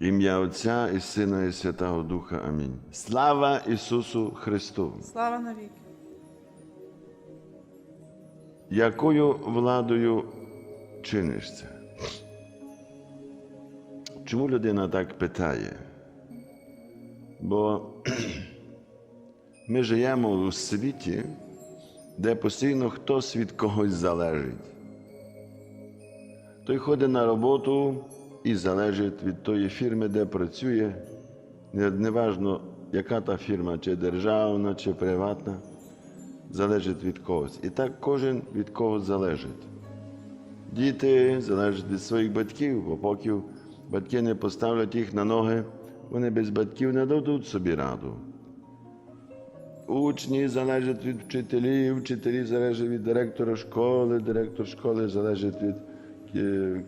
Ім'я Отця і Сина, і Святого Духа. Амінь. Слава Ісусу Христу! Слава навіки. Якою владою чиниш це? Чому людина так питає? Бо ми живемо у світі, де постійно хтось від когось залежить. Той ходить на роботу і залежить від тої фірми, де працює. Неважно, яка та фірма, чи державна, чи приватна, залежить від когось. І так кожен від когось залежить. Діти залежать від своїх батьків, бо поки батьки не поставлять їх на ноги, вони без батьків не дадуть собі раду. Учні залежать від вчителів, вчителі залежать від директора школи, директор школи залежить від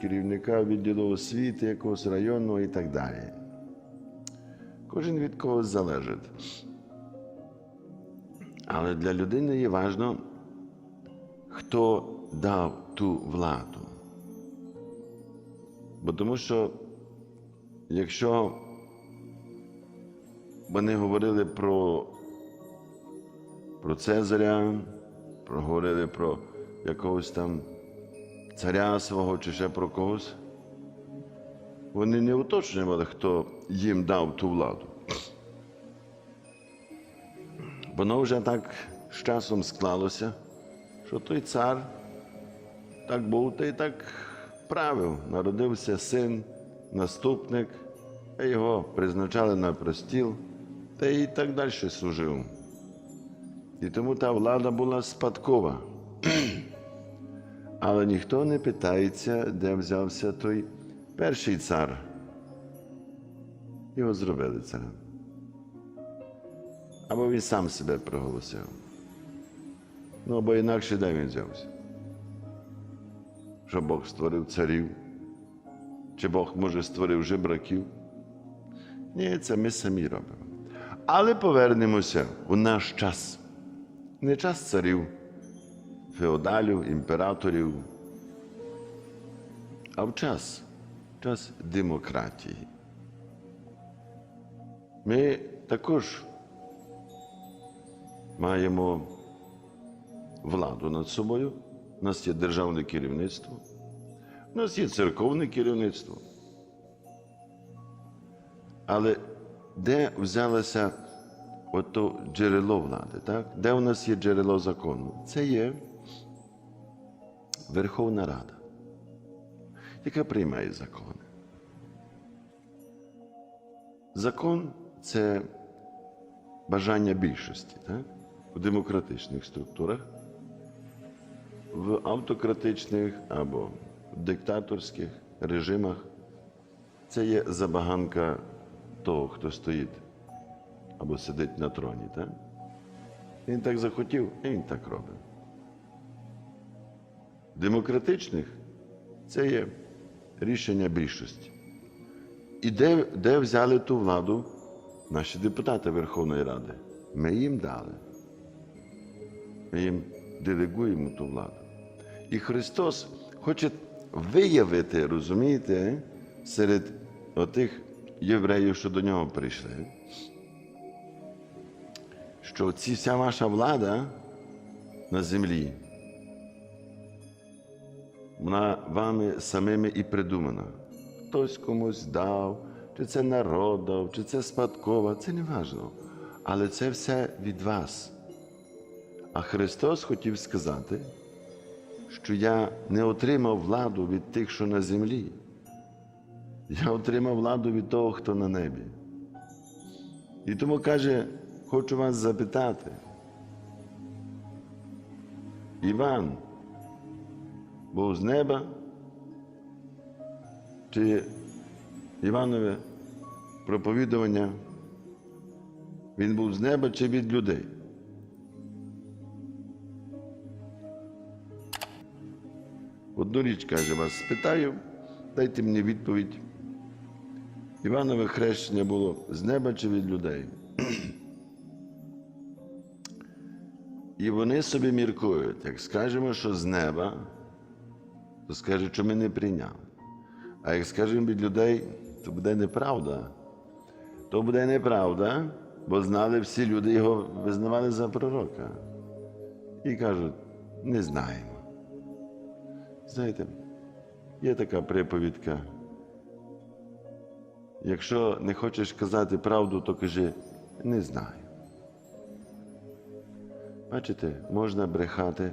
керівника відділу освіти, якогось районного і так далі. Кожен від когось залежить. Але для людини є важливо, хто дав ту владу. Бо тому що, якщо вони говорили про, про Цезаря, про, говорили про якогось там царя свого чи ще про когось, вони не уточнювали, хто їм дав ту владу. Воно вже так з часом склалося, що той цар так був та й так правив. Народився син, наступник, а його призначали на простіл, та й так далі служив. І тому та влада була спадкова. Але ніхто не питається, де взявся той перший цар. Його зробили царем. Або він сам себе проголосив. Ну, або інакше де він взявся. Що Бог створив царів, чи Бог, може, створив жебраків. Ні, це ми самі робимо. Але повернемося у наш час. Не час царів, феодалів, імператорів, а в час, час демократії. Ми також маємо владу над собою. У нас є державне керівництво, у нас є церковне керівництво. Але де взялося ото джерело влади? Так? Де у нас є джерело закону? Це є Верховна Рада, яка приймає закони. Закон це бажання більшості так? в демократичних структурах, в автократичних або диктаторських режимах. Це є забаганка того, хто стоїть або сидить на троні. Так? Він так захотів, і він так робить. Демократичних це є рішення більшості. І де, де взяли ту владу наші депутати Верховної Ради? Ми їм дали. Ми їм делегуємо ту владу. І Христос хоче виявити, розумієте, серед отих євреїв, що до нього прийшли, що ці вся ваша влада на землі, вона вами самими і придумана. Хтось комусь дав, чи це народ чи це спадкова, це не важливо. Але це все від вас. А Христос хотів сказати, що я не отримав владу від тих, що на землі. Я отримав владу від того, хто на небі. І тому каже, хочу вас запитати. Іван був з неба, чи Іванове проповідування він був з неба чи від людей? Одну річ, каже, вас спитаю, дайте мені відповідь. Іванове хрещення було з неба чи від людей? І вони собі міркують, як скажемо, що з неба, то скажуть, що ми не прийняли. А як скажемо від людей, то буде неправда. То буде неправда, бо знали всі люди його визнавали за пророка. І кажуть, не знаємо. Знаєте, є така приповідка. Якщо не хочеш казати правду, то кажи не знаю. Бачите, можна брехати,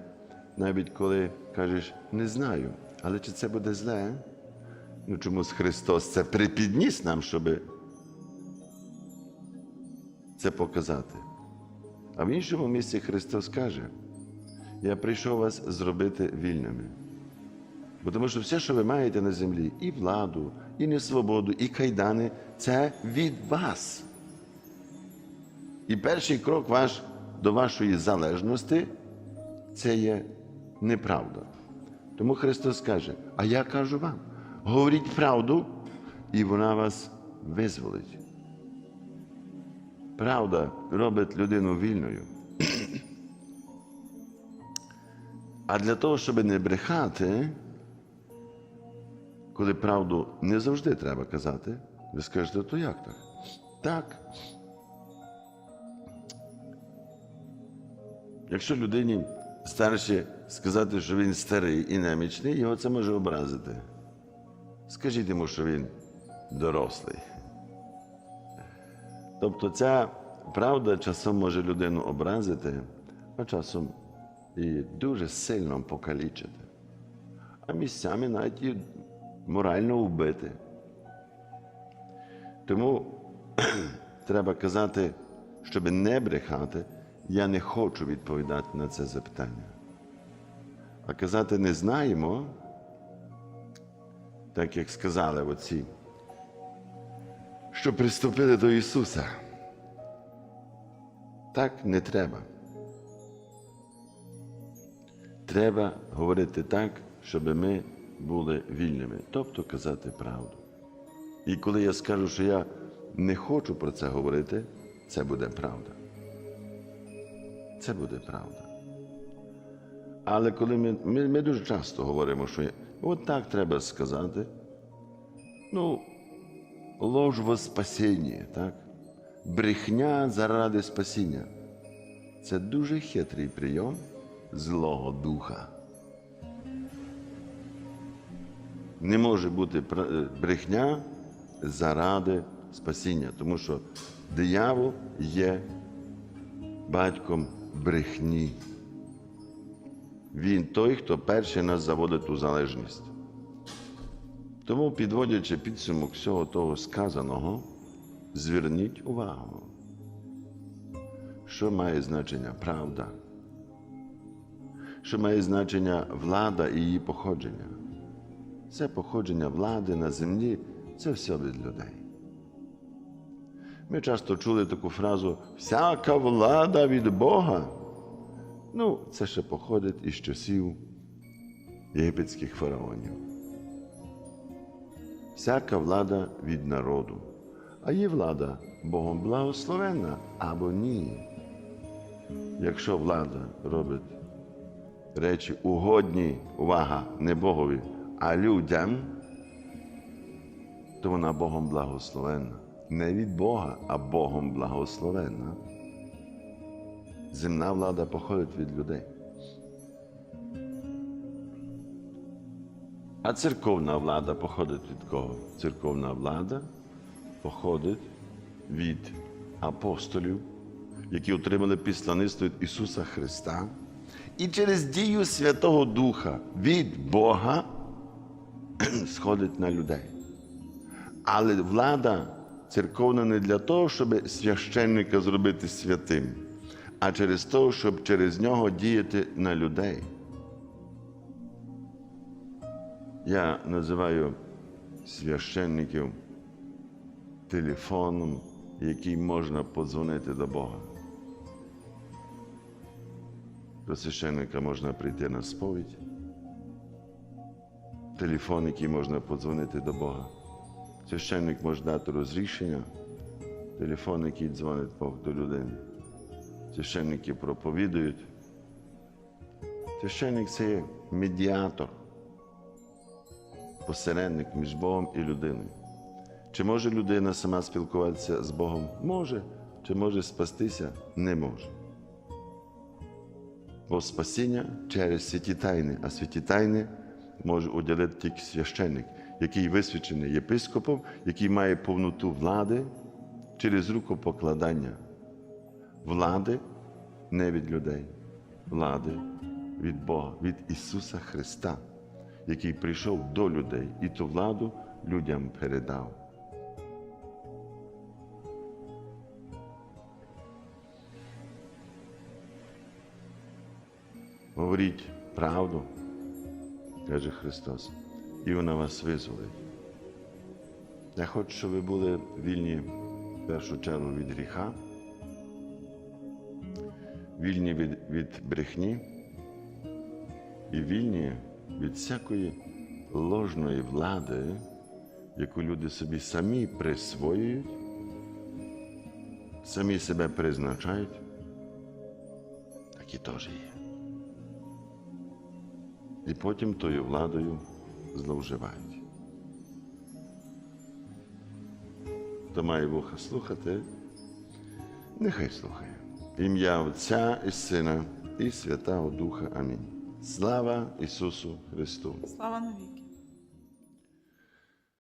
навіть коли кажеш не знаю. Але чи це буде зле? Ну чомусь Христос це припідніс нам, щоб це показати. А в іншому місці Христос каже: Я прийшов вас зробити вільними. Бо тому що все, що ви маєте на землі, і владу, і несвободу, і кайдани це від вас. І перший крок ваш до вашої залежності це є неправда. Тому Христос каже: А я кажу вам, говоріть правду, і вона вас визволить. Правда робить людину вільною. А для того, щоб не брехати, коли правду не завжди треба казати, ви скажете, то як так? Так. Якщо людині старше сказати, що він старий і немічний, його це може образити. Скажіть йому, що він дорослий. Тобто ця правда часом може людину образити, а часом і дуже сильно покалічити, а місцями навіть і морально вбити. Тому треба казати, щоб не брехати, я не хочу відповідати на це запитання. А казати не знаємо, так як сказали оці, що приступили до Ісуса. Так не треба. Треба говорити так, щоб ми були вільними, тобто казати правду. І коли я скажу, що я не хочу про це говорити, це буде правда. Це буде правда. Але коли ми, ми, ми дуже часто говоримо, що от так треба сказати, ну, лож во спасіння, так? Брехня заради спасіння. Це дуже хитрий прийом Злого Духа. Не може бути е, брехня заради спасіння, тому що диявол є батьком брехні. Він той, хто перший нас заводить у залежність. Тому, підводячи підсумок всього того сказаного, зверніть увагу, що має значення правда, що має значення влада і її походження. Це походження влади на землі це все від людей. Ми часто чули таку фразу всяка влада від Бога. Ну, це ще походить із часів єгипетських фараонів. Всяка влада від народу, а є влада Богом благословенна або ні. Якщо влада робить речі угодні, увага, не Богові, а людям, то вона Богом благословенна. Не від Бога, а Богом благословенна. Земна влада походить від людей. А церковна влада походить від кого? Церковна влада походить від апостолів, які отримали післаництво від Ісуса Христа. І через дію Святого Духа від Бога сходить на людей. Але влада церковна не для того, щоб священника зробити святим, а через те, щоб через нього діяти на людей. Я називаю священників телефоном, який можна подзвонити до Бога. До священника можна прийти на сповідь. Телефон, який можна подзвонити до Бога. Священник може дати розрішення, телефон, який дзвонить Бог до людини. Священники проповідують. Священник це медіатор, посередник між Богом і людиною. Чи може людина сама спілкуватися з Богом? Може. Чи може спастися? Не може. Бо спасіння через святі тайни, а святі тайни може уділити тільки священник, який висвячений єпископом, який має повноту влади через рукопокладання. Влади не від людей, влади від Бога, від Ісуса Христа, який прийшов до людей і ту владу людям передав. Говоріть правду, каже Христос, і вона вас визволить. Я хочу, щоб ви були вільні в першу чергу від гріха, вільні від, від брехні і вільні від всякої ложної влади, яку люди собі самі присвоюють, самі себе призначають, такі теж є. І потім тою владою зловживають. Хто має вуха слухати, нехай слухає. Ім'я Отця і Сина і Святого Духа. Амінь. Слава Ісусу Христу! Слава навіки.